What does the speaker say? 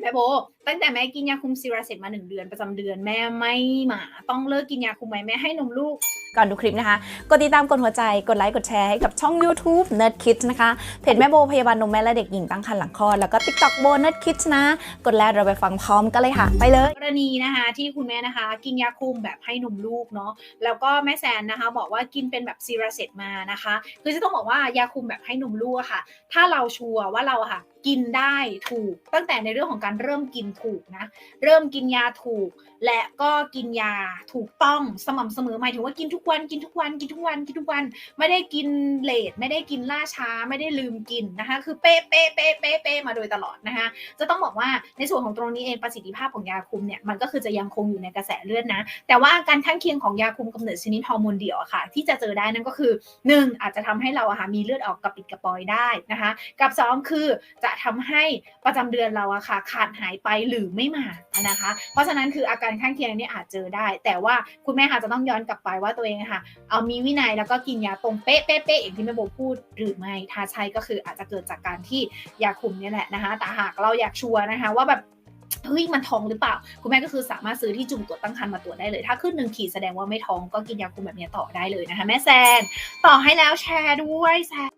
แม่โบ ตั้งแต่แม่กินยาคุมซีราเซตมาหนึ่งเดือนประจำเดือนแม่ไม่หมาต้องเลิกกินยาคุมไหมแม่ให้นมลูก ก่อนดูคลิปนะคะ กดติดตามกดหัวใจกดไลค์กดแชร์ให้กับช่อง YouTube Nerd Kids นะคะ เพจแม่โบพยาบาลนมแม่และเด็กหญิงตั้งครรภ์หลังคลอดแล้วก็ TikTok โบ Nerd Kids นะ กดแล้วเราไปฟังพร้อมกันเลยค่ะ ไปเลยกรณีนะคะ ที่คุณแม่นะคะ กินยาคุมแบบให้นมลูกเนาะแล้วก็แม่แซนนะคะ บอกว่ากินเป็นแบบซีราเซตมานะคะคือจะต้องบอกว่ายาคุมแบบให้นมลูกค่ะ ถ้าเราชัวร์ว่าเราค่ะ กินได้ถูกตั้งแต่ในเรื่องของการเริ่มกินถูกนะ เริ่มกินยาถูก และก็กินยาถูกต้องสม่ำเสมอหมายถึงว่ากินทุกวันกินทุกวันกินทุกวันกินทุกวัน ไม่ได้กินเลทไม่ได้กินล่าช้าไม่ได้ลืมกินนะคะ คือเป๊ะเป๊ะเป๊ะเป๊ะเป๊ะมาโดยตลอดนะคะจะต้องบอกว่าในส่วนของตรงนี้เองประสิทธิภาพของยาคุมเนี่ยมันก็คือจะยังคงอยู่ในกระแสเลือดนะ แต่ว่าการข้างเคียงของยาคุมกำเนิดชนิดฮอร์โมนเดี่ยวอะค่ะ ที่จะเจอได้นั่นก็คือ 1 อาจจะทำให้เราอะค่ะมีเลือดออกกระปิดกระปอยได้นะคะ กับ 2 คือจะทำให้ประจำเดือนเราอะค่ะขาดหายไปหรือไม่มานะคะ เพราะฉะนั้นคืออาการข้างเคียงเนี่ยอาจเจอได้ แต่ว่าคุณแม่อาจจะต้องย้อนกลับไปว่าตัวเองค่ะเอามีวินัยแล้วก็กินยาตรงเป๊ะเป๊ะเป๊ะอย่างที่แม่โบพูดหรือไม่ถ้าใช่ก็คืออาจจะเกิดจากการที่ยาคุมเนี่ยแหละนะคะแต่หากเราอยากชัวร์นะคะว่าแบบเฮ้ยมันท้องหรือเปล่า คุณแม่ก็คือสามารถซื้อที่จุ่มตรวจตั้งครรภ์มาตรวจได้เลย ถ้าขึ้นหนึ่งขีดแสดงว่าไม่ท้องก็กินยาคุมแบบนี้ต่อได้เลยนะคะแม่แซนต่อให้แล้วแชร์ด้วยแซน